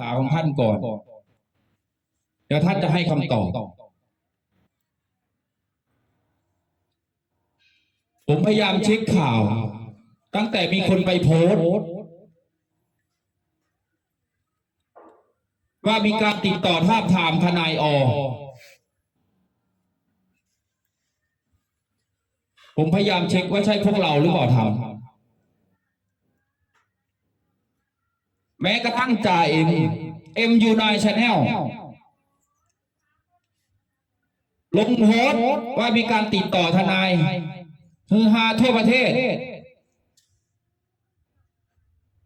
ษาของท่านก่อน เดี๋ยวท่านจะให้คำตอบ ผมพยายามเช็คข่าว ตั้งแต่มีคนไปโพสว่ามีการติดต่อทาบทามทนายอ ผมพยายามเช็คว่าใช่พวกเราหรือเปล่าทำ แม้กระทั่งจ่าเอ็มเอ็มยูไนชาแนลลงโพสต์ว่ามีการติดต่อทนายฮือฮาทั่วประเทศ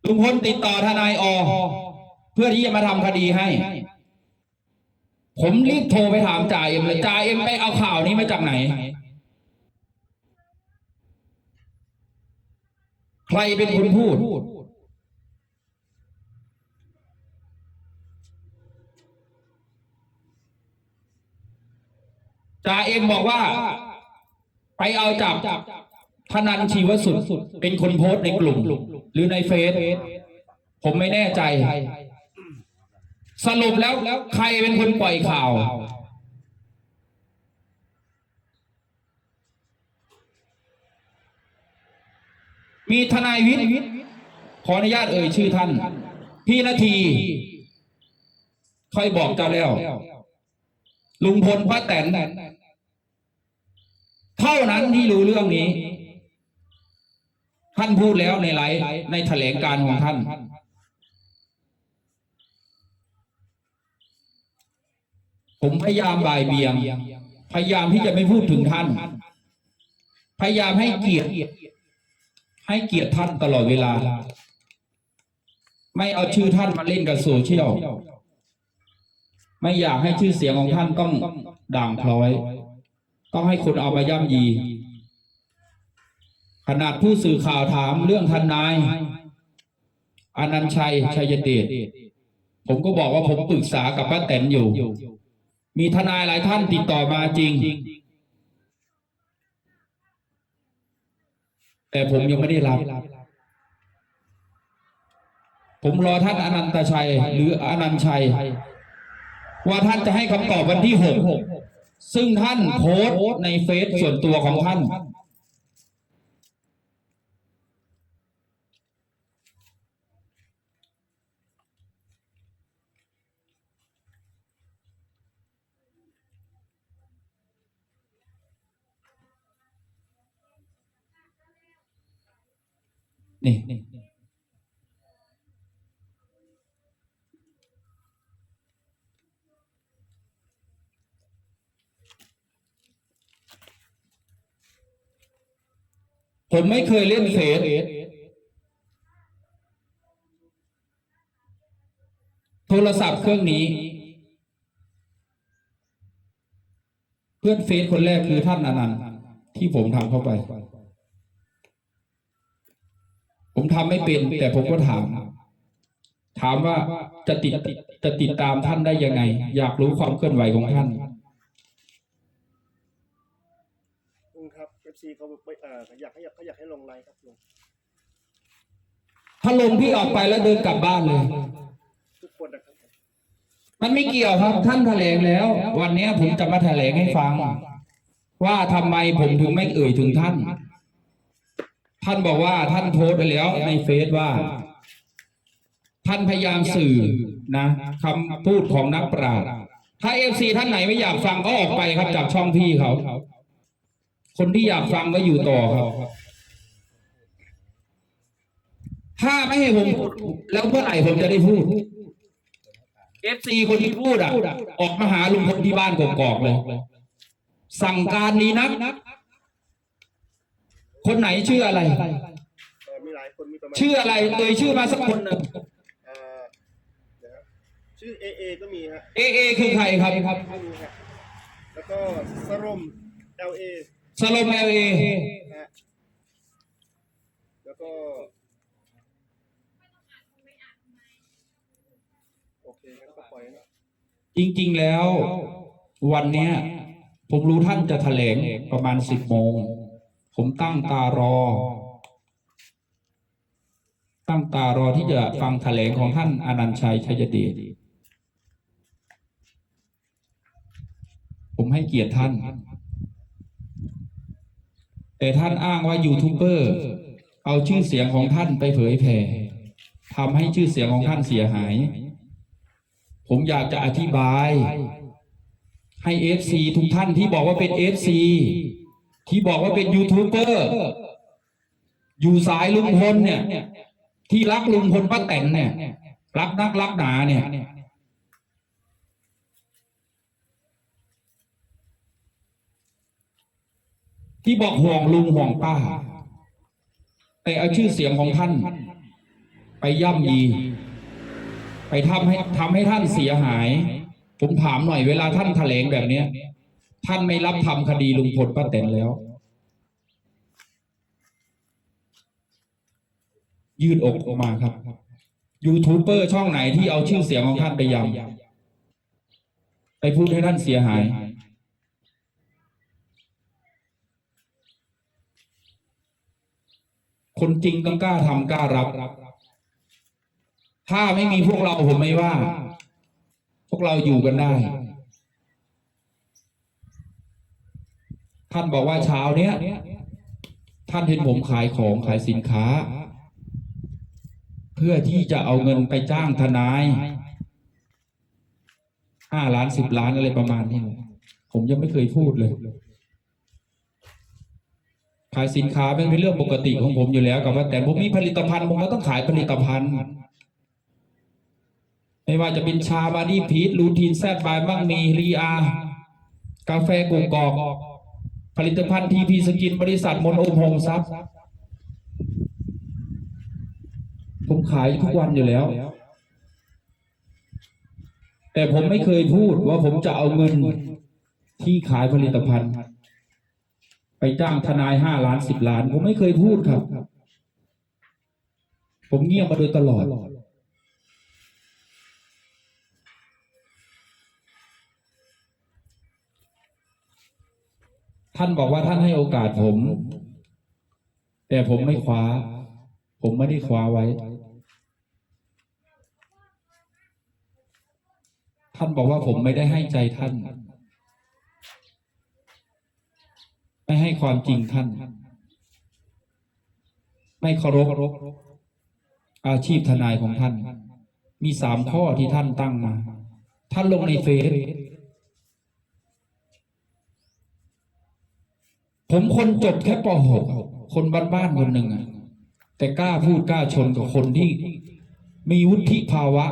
ลุงพลติดต่อทนายอ เพื่อที่จะมาทำคดีให้ ผมรีบโทรไปถามจ่าเอ็มเลยจ่าเอ็มไปเอาข่าวนี้มาจากไหน ใครเป็นคนพูด จ่าเอ็มบอกว่า ไปเอาจับธนันชีวสุดเป็นคนโพสต์ในกลุ่ม หรือในเฟซผมไม่แน่ใจ สรุปแล้วใครเป็นคนปล่อยข่าวมีทนายวิทย์ขออนุญาตเอ่ยชื่อท่าน พี่นาทีค่อยบอกเจ้าแล้ว ลุงพลป้าแตน เท่านั้นที่รู้เรื่องนี้ ท่านพูดแล้วในไลฟ์ในแถลงการของท่าน ผมพยายามบ่ายเบียง พยายามที่จะไม่พูดถึงท่าน พยายามให้เกียรติให้เกียรติท่านตลอดเวลา ไม่เอาชื่อท่านมาเล่นกับโซเชียลไม่อยากให้ชื่อเสียงของท่านต้องด่างพร้อย ต้องให้คนเอามาย่ำยี ขนาดผู้สื่อข่าวถามเรื่องทนายอนันชัยชัยเดชผมก็บอกว่าผมปรึกษากับป้าแตนอยู่ มีทนายหลายท่านติดต่อมาจริง แต่ผมยังไม่ได้รับ ผมรอท่านอนันตชัยหรืออนันชัย ว่าท่านจะให้คำตอบวันที่หก ซึ่งท่านโพสต์ในเฟซส่วนตัวของท่าน นี่ ผมไม่เคยเล่นเฟซโทรศัพท์เครื่องนี้ เพื่อนเฟซคนแรกคือท่านอนันต์ที่ผมทำเข้าไป ผมทำไม่เป็น แต่ผมก็ถาม ถามว่าจะติดจะติดตามท่านได้ยังไง อยากรู้ความเคลื่อนไหวของท่าน ลุงครับเอ ฟซีเขาไปเอ่อเขาอยากให้เขาอยากให้ลงไลน์ครับลุงถ้าลงพี่ออกไปแล้วเดินกลับบ้านเลย ทุกคนนะครับมันไม่เกี่ยวครับท่านแถลงแล้ว วันเนี้ยผมจะมาแถลงให้ฟัง ว่าทำไมผมถึงไม่เอ่ยถึงท่าน ท่านบอกว่าท่านโพสต์ไปแล้วในเฟซว่า ท่านพยายามสื่อนะคำพูดของนักปราชญ์ถ้าเอฟซีท่านไหนไม่อยากฟังก็ออกไปครับจากช่องพี่เขา คนที่อยากฟังก็อยู่ต่อครับ ถ้าไม่ให้ผมพูดแล้วเมื่อไหร่ผมจะได้พูดเอฟซีคนที่พูดอะ ออกมาหาลุงพลที่บ้านกอกๆเลย สั่งการดีนัก คนไหนชื่ออะไรเอ่อมีหลายคนมีประมาณชื่ออะไรเอ่ยชื่อมาสักคนหนึ่งเอ่อเดี๋ยวครับชื่อเอเอก็มีฮะเอเอคือใครครับก็มีฮะแล้วก็สรม L A สโลมเอเอแล้วก็โอเคงั้นก็ปล่อยนะจริงๆแล้ว วันเนี้ย ผมรู้ท่านจะแถลงประมาณสิบโมง ผมตั้งตารอ ตั้งตารอที่จะฟังแถลงของท่านอนันต์ชัยชัยเดชผมให้เกียรติท่าน แต่ท่านอ้างว่ายูทูบเบอร์เอาชื่อเสียงของท่านไปเผยแผ่ทำให้ชื่อเสียงของท่านเสียหาย ผมอยากจะอธิบาย ให้เอฟซีทุกท่านที่บอกว่าเป็นเอฟซีที่บอกว่าเป็นยูทูบเบอร์อยู่สายลุงพลเนี่ย ที่รักลุงพลป้าแตนเนี่ย รักนักรักหนาเนี่ย ที่บอกห่วงลุงห่วงป้า แต่เอาชื่อเสียงของท่าน ไปย่ำยี ไปทำให้ทำให้ท่านเสียหาย ผมถามหน่อยเวลาท่านแถลงแบบนี้ท่านไม่รับทำคดีลุงพลป้าแตนแล้ว ยืดอกออกมาครับยูทูบเบอร์ช่องไหนที่เอาชื่อเสียงของท่านไปยำไปพูดให้ท่านเสียหาย คนจริงต้องกล้าทำกล้ารับ ถ้าไม่มีพวกเราผมไม่ว่า พวกเราอยู่กันได้ ท่านบอกว่าเช้าเนี้ยท่านเห็นผมขายของขายสินค้า เพื่อที่จะเอาเงินไปจ้างทนายห้าล้านสิบล้านอะไรประมาณนี้ผมยังไม่เคยพูดเลย ขายสินค้าเป็นเรื่องปกติของผมอยู่แล้วกับว่าแต่ผมมีผลิตภัณฑ์ผมก็ต้องขายผลิตภัณฑ์ ไม่ว่าจะเป็นชาบาดี้พีทลูทีนแซดบายบ้างมีรีอา กาแฟกุกกอก ผลิตภัณฑ์ทีพีสกินบริษัทมนโอมโฮมซับผมขายทุกวันอยู่แล้ว แต่ผมไม่เคยพูดว่าผมจะเอาเงินที่ขายผลิตภัณฑ์ ไปจ้างทนายห้าล้านสิบล้าน ผมไม่เคยพูดครับ ผมเงียบมาโดยตลอด ท่านบอกว่าท่านให้โอกาสผม แต่ผมไม่คว้า ผมไม่ได้คว้าไว้ ท่านบอกว่าผมไม่ได้ให้ใจท่าน ไม่ให้ความจริงท่าน ไม่เคารพอาชีพทนายของท่าน มีสามข้อที่ท่านตั้งมา ท่านลงในเฟซผมคนจบแค่ป .6 คนบ้านๆคนหนึ่งอะแต่กล้าพูดกล้าชนกับคนที่ มีวุฒิภาวะ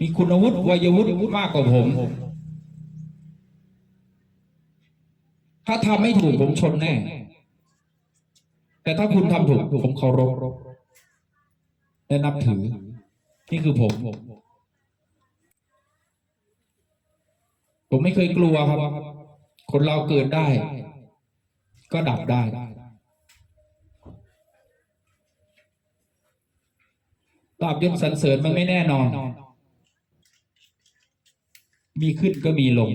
มีคุณวุฒิวัยวุฒิมากกว่าผม ถ้าทำไม่ถูกผมชนแน่ แต่ถ้าคุณทำถูกผมเคารพและนับถือ นี่คือผม ผมไม่เคยกลัวครับ คนเราเกิดได้ ก็ดับได้ตราบยศสรรเสริญมันไม่แน่นอน มีขึ้นก็มีลง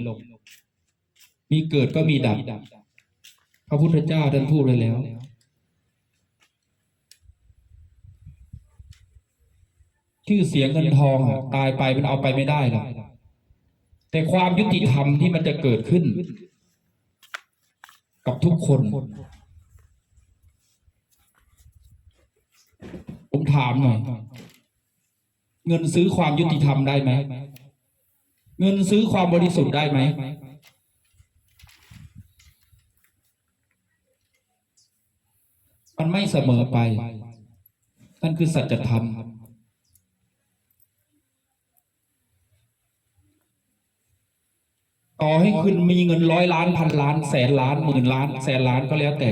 มีเกิดก็มีดับ พระพุทธเจ้าท่านพูดเลยแล้ว ชื่อเสียงเงินทองอะตายไปมันเอาไปไม่ได้หรอกแต่ความยุติธรรมที่มันจะเกิดขึ้น กับทุกคน ผมถามหน่อย เงินซื้อความยุติธรรมได้ไหม เงินซื้อความบริสุทธิ์ได้ไหม มันไม่เสมอไป นั่นคือสัจธรรม ต่อให้คุณมีเงินร้อยล้านพันล้าน แสนล้านหมื่นล้าน แสนล้านก็แล้วแต่